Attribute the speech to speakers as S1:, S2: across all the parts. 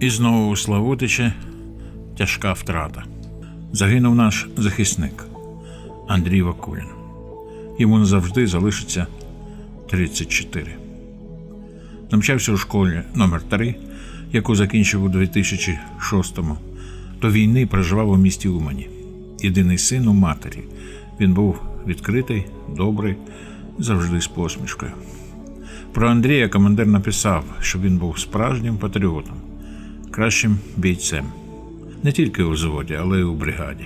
S1: І знову у Славутичі тяжка втрата. Загинув наш захисник Андрій Вакулін. Йому назавжди залишиться 34. Навчався у школі номер 3 яку закінчив у 2006-му. До війни проживав у місті Умані. Єдиний син у матері. Він був відкритий, добрий, завжди з посмішкою. Про Андрія командир написав, що він був справжнім патріотом, кращим бійцем. Не тільки у взводі, але й у бригаді.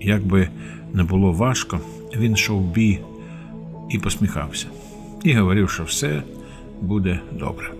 S1: Як би не було важко, він йшов в бій і посміхався, і говорив, що все буде добре.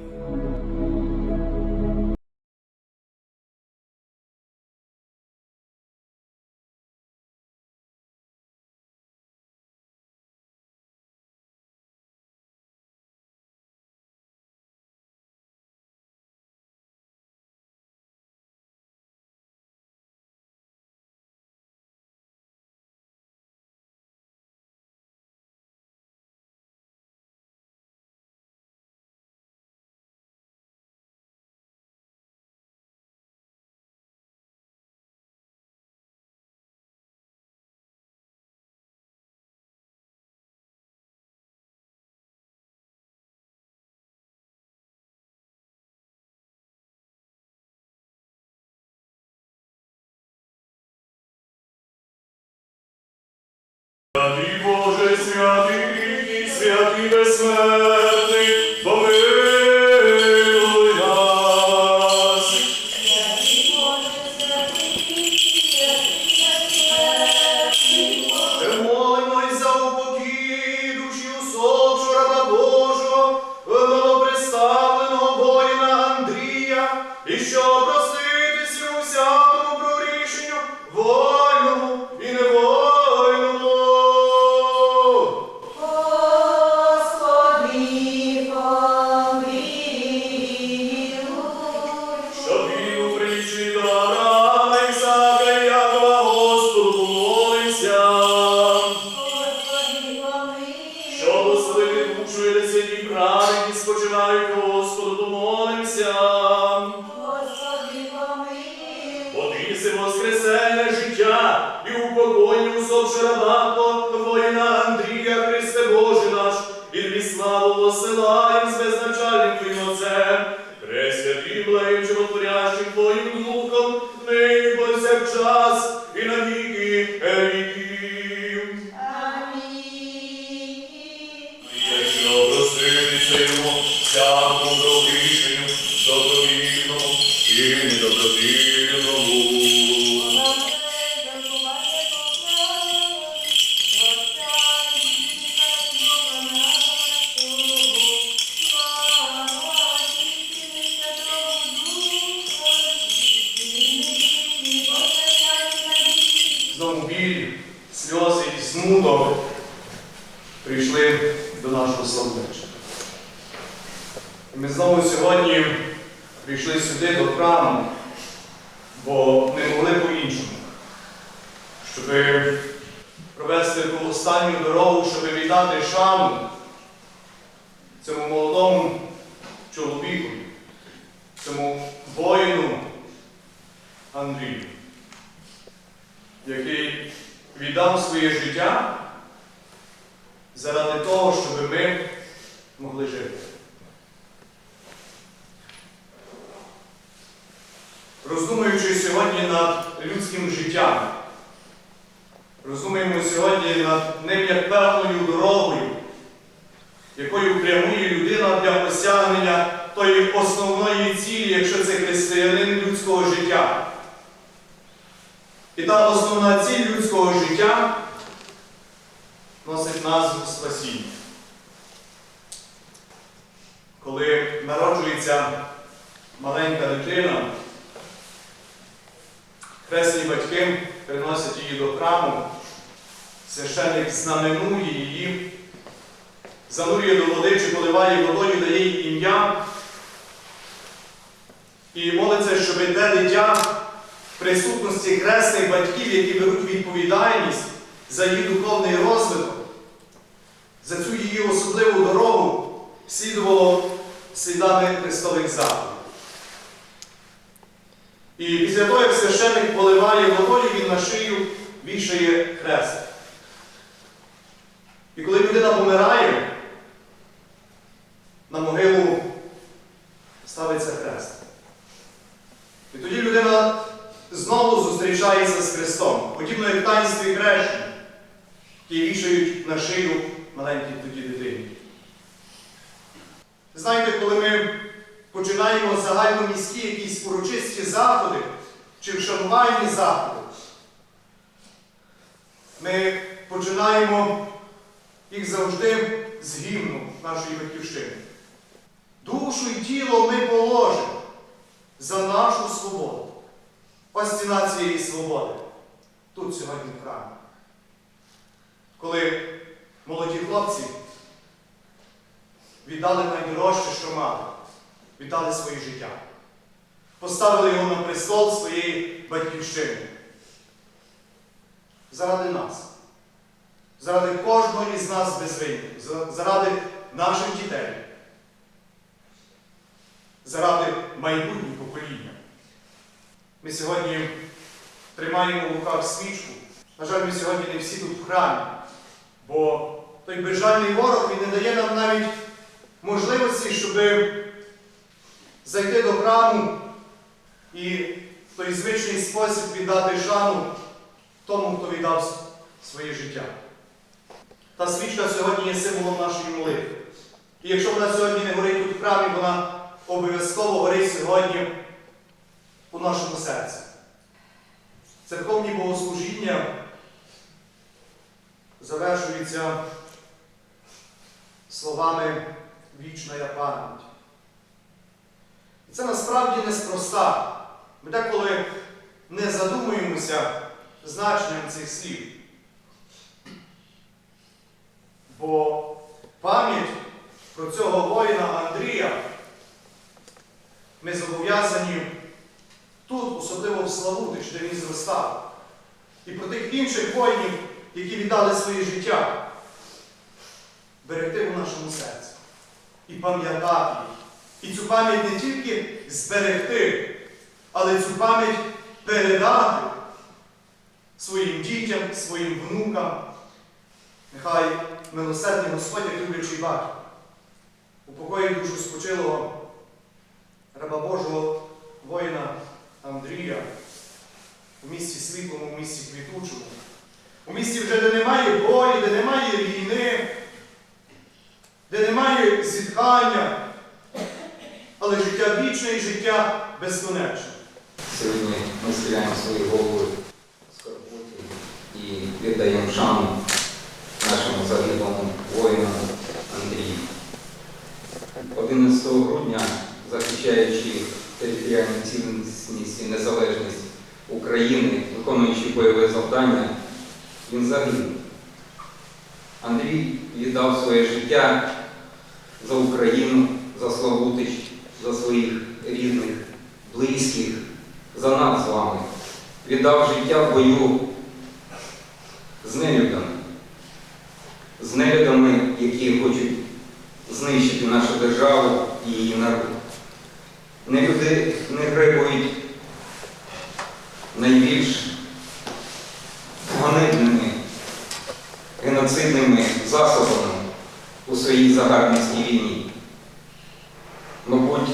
S2: Одиси воскресене життя і упокоєння усопши раба Твого, воїна Андрія, Христе Боже наш, і тобі славу посилаєм з безначальним Твоїм Отцем, Пресвятим, благим, животворящим Твоїм Духом, нині повсякчас і на віки віків.
S3: Амінь.
S2: Якщо проститися йому всякому і недобровільному. Прийшли до нашого славнича. І ми знову сьогодні прийшли сюди до храму, бо не могли по-іншому, щоб провести ту останню дорогу, щоб віддати шану цьому молодому чоловіку, цьому воїну Андрію, який віддав своє життя заради того, щоб ми могли жити. Роздумуючи сьогодні над людським життям, роздумуємо сьогодні над ним як певною дорогою, якою прямує людина для осягнення тої основної цілі, якщо це християнин людського життя. І та основна ціль людського життя носить назву спасіння. Коли народжується маленька дитина, хресні батьки приносять її до храму, священник знаменує її, занурює до води чи поливає водою, дає їй ім'я і молиться, щоб те дитя в присутності хресних батьків, які беруть відповідальність за її духовний розвиток, за цю її особливу дорогу слідувало слідами Христових заповідей. І після того, як священник поливає водою, він на шию вішає хрест. І коли людина помирає, на могилу ставиться хрест. І тоді людина знову зустрічається з Христом, подібно як в таїнстві хрещення, які вішають на шию маленькій тоді дитині. Знаєте, коли ми починаємо загальноміські якісь урочисті заходи чи вшанувальні заходи, ми починаємо їх завжди з гімну нашої батьківщини. Душу і тіло ми положимо за нашу свободу. Ось ціна цієї свободи. Тут сьогодні в храмі. Коли молоді хлопці віддали найдорожче, що мали, віддали своє життя, поставили його на престол своєї батьківщини. Заради нас, заради кожного із нас без винятку, заради наших дітей, заради майбутніх покоління. Ми сьогодні тримаємо в руках свічку. На жаль, ми сьогодні не всі тут в храмі, бо той безжальний ворог він не дає нам навіть можливості, щоб зайти до храму і в той звичний спосіб віддати шану тому, хто віддав своє життя. Та свічка сьогодні є символом нашої молитви. І якщо вона сьогодні не горить тут в храмі, вона обов'язково горить сьогодні у нашому серці. Церковні богослужіння завершуються словами вічна пам'ять. І це насправді неспроста. Ми деколи не задумуємося значенням цих слів. Бо пам'ять про цього воїна Андрія ми зобов'язані тут, особливо в Славутич, де він зростав, і про тих інших воїнів, які віддали своє життя, берегти в нашому серці і пам'ятати їх. І цю пам'ять не тільки зберегти, але цю пам'ять передати своїм дітям, своїм внукам. Нехай милосердний Господь, як люблячий батько, упокоїть душу спочилого раба Божого воїна Андрія у місті світлому, у місті квітучому, у місті вже де немає болі, де немає війни, де немає зітхання, але життя вічне і життя безконечне.
S4: Сьогодні ми схиляємо свої голови в скорботі і віддаємо шану нашому загиблому воїну Андрію. 11 грудня, захищаючи територіальну цілісність і незалежність України, виконуючи бойове завдання, він загинув. Андрій віддав своє життя за Україну, за Славутич, за своїх рідних, близьких, за нас з вами. Віддав життя в бою з нелюдами, з нелюдами, які хочуть знищити нашу державу і її народ. Нелюди не гребують найбільш ганебними геноцидними засобами у своїй загарбницькій війні. Мабуть,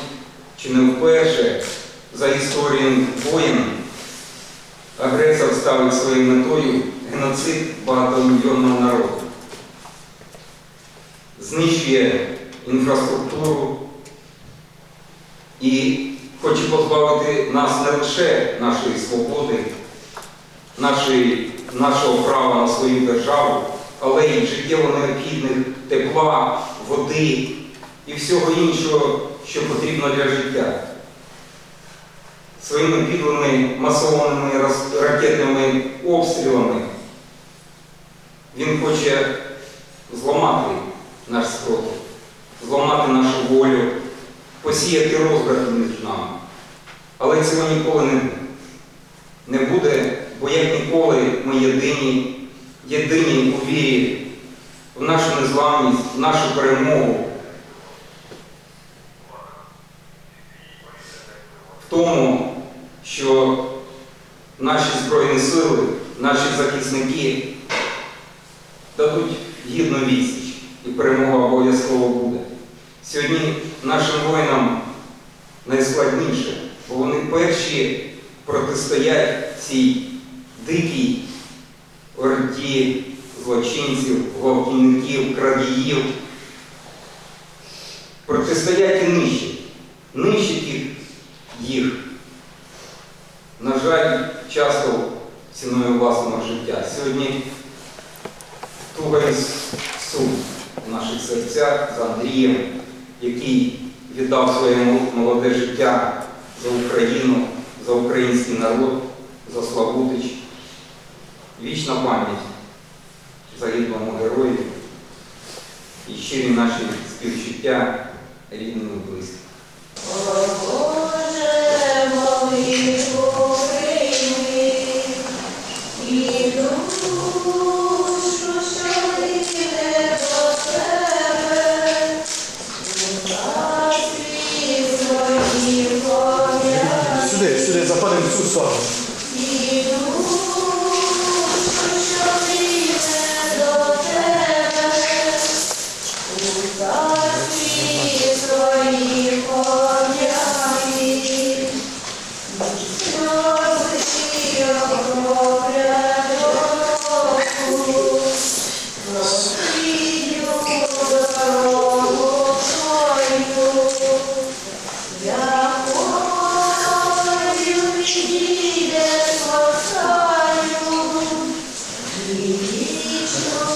S4: чи не вперше за історію воїн агресор ставить своєю метою геноцид багатомільйонного народу. Знищує інфраструктуру і хоче позбавити нас не лише нашої свободи, нашої, нашого права на свою державу, але й життєво необхідних тепла, води і всього іншого, що потрібно для життя. Своїми підлими масованими ракетними обстрілами він хоче зламати наш спротив, зламати нашу волю, посіяти розбрат між нами. Але цього ніколи не буде. Не буде, бо як ніколи ми єдині, єдині у вірі в нашу незламність, в нашу перемогу. В тому, що наші Збройні сили, наші захисники дадуть гідну відсіч і перемога обов'язково буде. Сьогодні нашим воїнам найскладніше, бо вони перші протистоять цій дикій орді злочинців, гвалтівників, крадіїв. Протистоять і нищать. Нищать їх. На жаль, часто ціною власного життя. Сьогодні туга і сум в наших серцях за Андрієм, який віддав своє молоде життя за Україну, за український народ, за Славутич. Вічна пам'ять загиблому герою і щирі наші співчуття рідним і близьким.
S3: вічно.